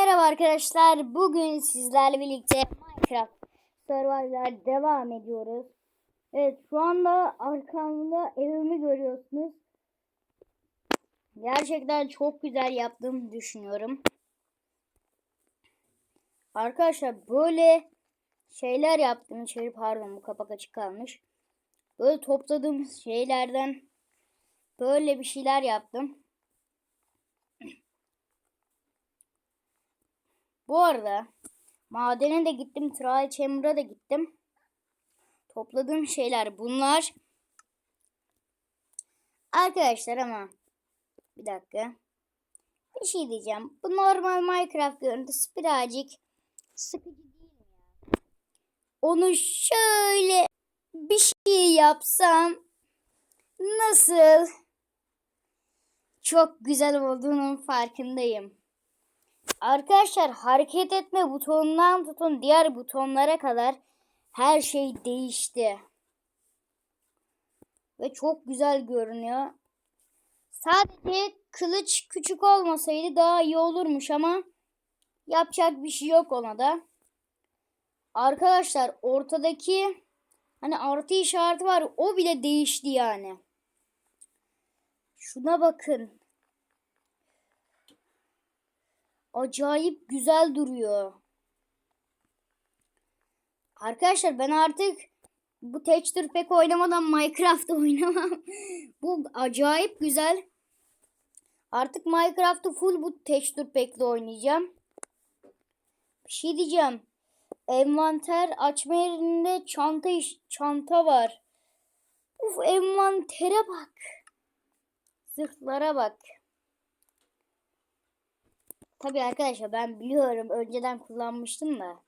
merhaba arkadaşlar. Bugün sizlerle birlikte Minecraft Survivor'lar devam ediyoruz. Evet şu anda arkamda evimi görüyorsunuz. Gerçekten çok güzel yaptım düşünüyorum. Arkadaşlar böyle şeyler yaptım. İçeri pardon bu kapak açık kalmış. Böyle topladığım şeylerden böyle bir şeyler yaptım. Bu arada madene de gittim. Trial Chamber'a da gittim. Topladığım şeyler bunlar. Arkadaşlar ama bir dakika. Bir şey diyeceğim. Bu normal Minecraft görüntüsü birazcık sıkıcı değil mi? Onu şöyle bir şey yapsam nasıl çok güzel olduğunun farkındayım. Arkadaşlar hareket etme butonundan tutun diğer butonlara kadar her şey değişti. Ve çok güzel görünüyor. Sadece kılıç küçük olmasaydı daha iyi olurmuş ama yapacak bir şey yok ona da. Arkadaşlar ortadaki hani artı işareti var o bile değişti yani. Şuna bakın. Acayip güzel duruyor. Arkadaşlar ben artık bu texture pek oynamadan Minecraft oynamam. bu acayip güzel. Artık Minecraft'ı full bu texture pack'le oynayacağım. Bir şey diyeceğim. Envanter açma yerinde çanta iş, çanta var. Uf envantere bak. Zırhlara bak. Tabii arkadaşlar ben biliyorum önceden kullanmıştım da.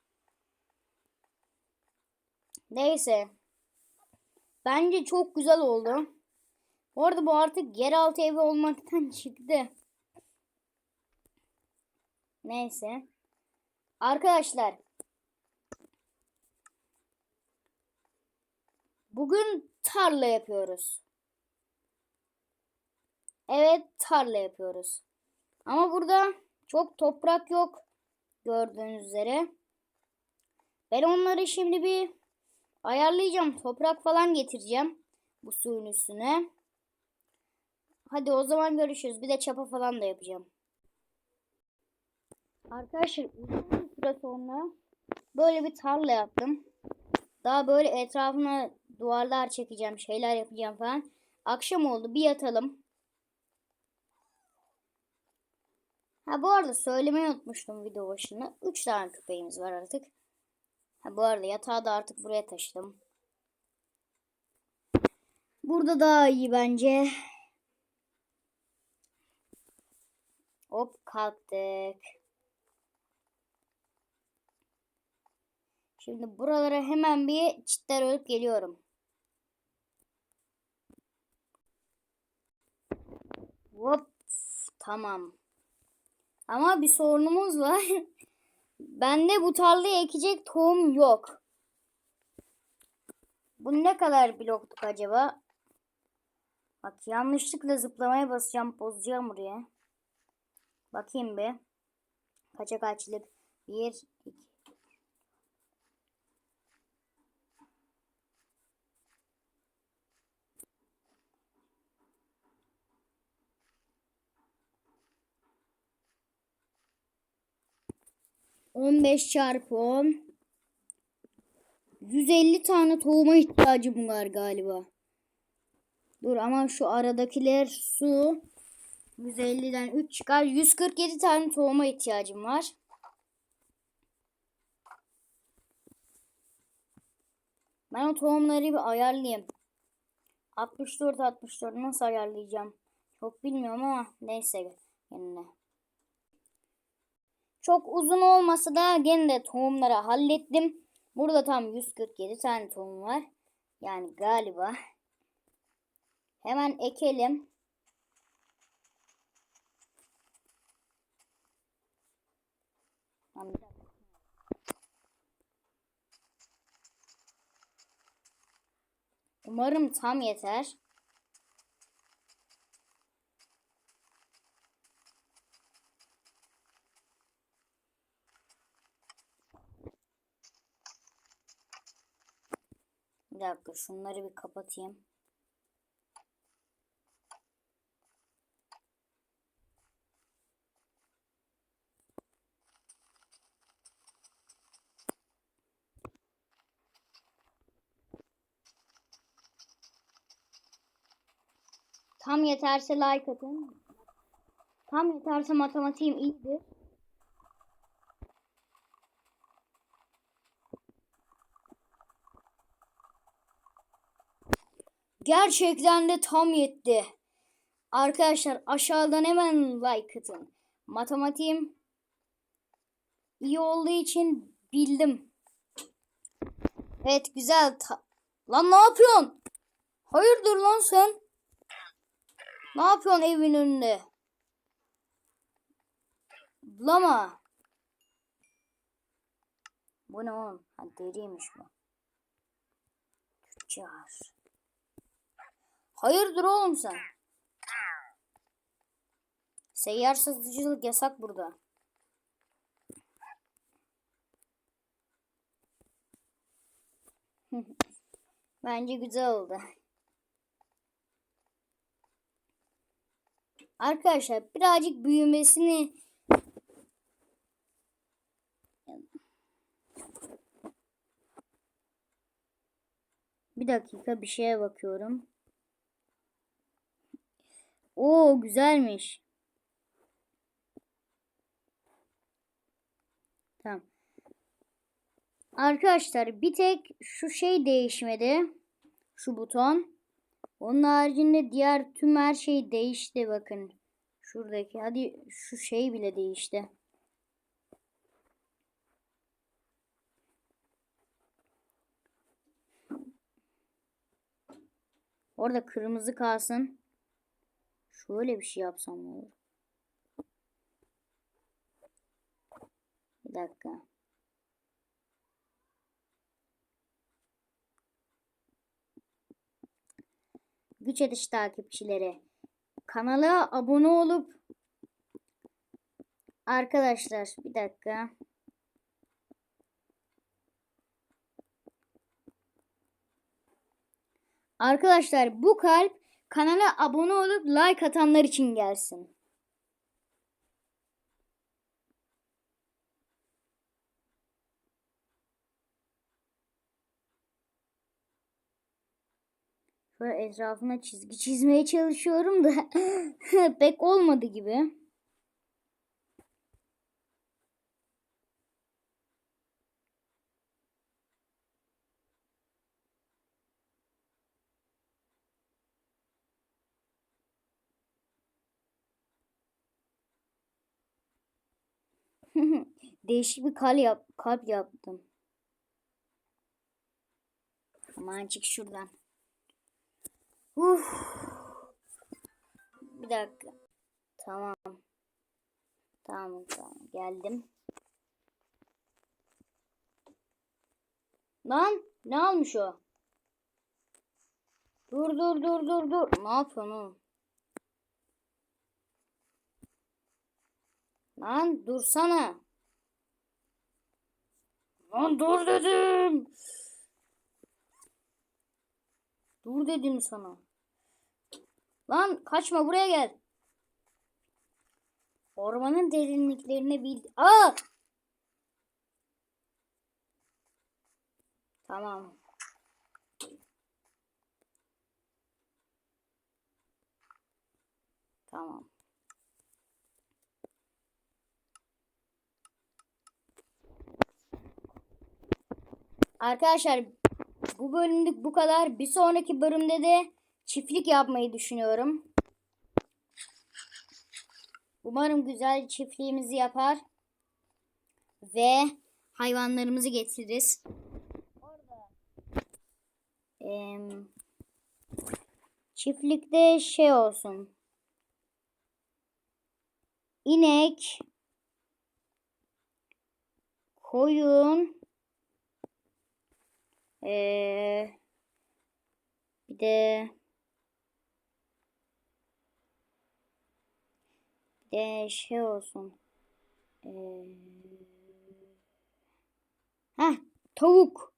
Neyse. Bence çok güzel oldu. Bu arada bu artık yeraltı evi olmaktan çıktı. Neyse. Arkadaşlar. Bugün tarla yapıyoruz. Evet tarla yapıyoruz. Ama burada çok toprak yok. Gördüğünüz üzere. Ben onları şimdi bir ayarlayacağım. Toprak falan getireceğim. Bu suyun üstüne. Hadi o zaman görüşürüz. Bir de çapa falan da yapacağım. Arkadaşlar uzun bir süre sonra böyle bir tarla yaptım. Daha böyle etrafına duvarlar çekeceğim. Şeyler yapacağım falan. Akşam oldu. Bir yatalım. Ha bu arada söylemeyi unutmuştum video başında. 3 tane köpeğimiz var artık. Ha bu arada yatağı da artık buraya taşıdım. Burada daha iyi bence. Hop kalktık. Şimdi buralara hemen bir çitler örüp geliyorum. Hop tamam. Ama bir sorunumuz var. Bende bu tarlayı ekecek tohum yok. Bu ne kadar bloktuk acaba? Bak yanlışlıkla zıplamaya basacağım. Bozacağım buraya. Bakayım bir. Kaça kaçlık? 1, 2, 15 çarpı 10. 150 tane tohuma ihtiyacım var galiba. Dur ama şu aradakiler su. 150'den 3 çıkar. 147 tane tohuma ihtiyacım var. Ben o tohumları bir ayarlayayım. 64 64 nasıl ayarlayacağım? Çok bilmiyorum ama neyse yine. Çok uzun olmasa da gene de tohumları hallettim. Burada tam 147 tane tohum var. Yani galiba. Hemen ekelim. Umarım tam yeter. Dakika şunları bir kapatayım. Tam yeterse like atın. Tam yeterse matematiğim iyidir. Gerçekten de tam yetti. Arkadaşlar aşağıdan hemen like atın. Matematiğim iyi olduğu için bildim. Evet güzel. Ta- lan ne yapıyorsun? Hayırdır lan sen? Ne yapıyorsun evin önünde? Lama. Bu ne oğlum? Ha, deriymiş bu. Tüccar. Hayırdır oğlum sen? Seyyar satıcılık yasak burada. Bence güzel oldu. Arkadaşlar birazcık büyümesini Bir dakika bir şeye bakıyorum. Oo güzelmiş. Tamam. Arkadaşlar bir tek şu şey değişmedi. Şu buton. Onun haricinde diğer tüm her şey değişti bakın. Şuradaki hadi şu şey bile değişti. Orada kırmızı kalsın. Şöyle bir şey yapsam olur? Bir dakika. Güç ediş takipçileri. Kanala abone olup Arkadaşlar bir dakika. Arkadaşlar bu kalp kanala abone olup like atanlar için gelsin. Şöyle etrafına çizgi çizmeye çalışıyorum da pek olmadı gibi. Değişik bir kalp, yap kalp yaptım. Aman çık şuradan. Uf. Bir dakika. Tamam. Tamam tamam geldim. Lan ne almış o? Dur dur dur dur dur. Ne yapıyorsun oğlum? Lan dursana. Lan dur dedim. Dur dedim sana. Lan kaçma buraya gel. Ormanın derinliklerine bil... Aa! Tamam. Tamam. Arkadaşlar bu bölümlük bu kadar. Bir sonraki bölümde de çiftlik yapmayı düşünüyorum. Umarım güzel çiftliğimizi yapar. Ve hayvanlarımızı getiririz. Ee, çiftlikte şey olsun. İnek, koyun, ee, bir de bir de şey olsun. Ee, heh, tavuk.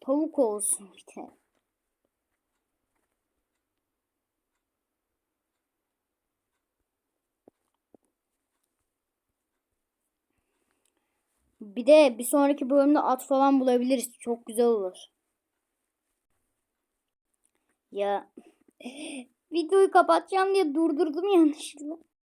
tavuk olsun bir de. Bir de bir sonraki bölümde at falan bulabiliriz. Çok güzel olur. Ya videoyu kapatacağım diye durdurdum yanlışlıkla.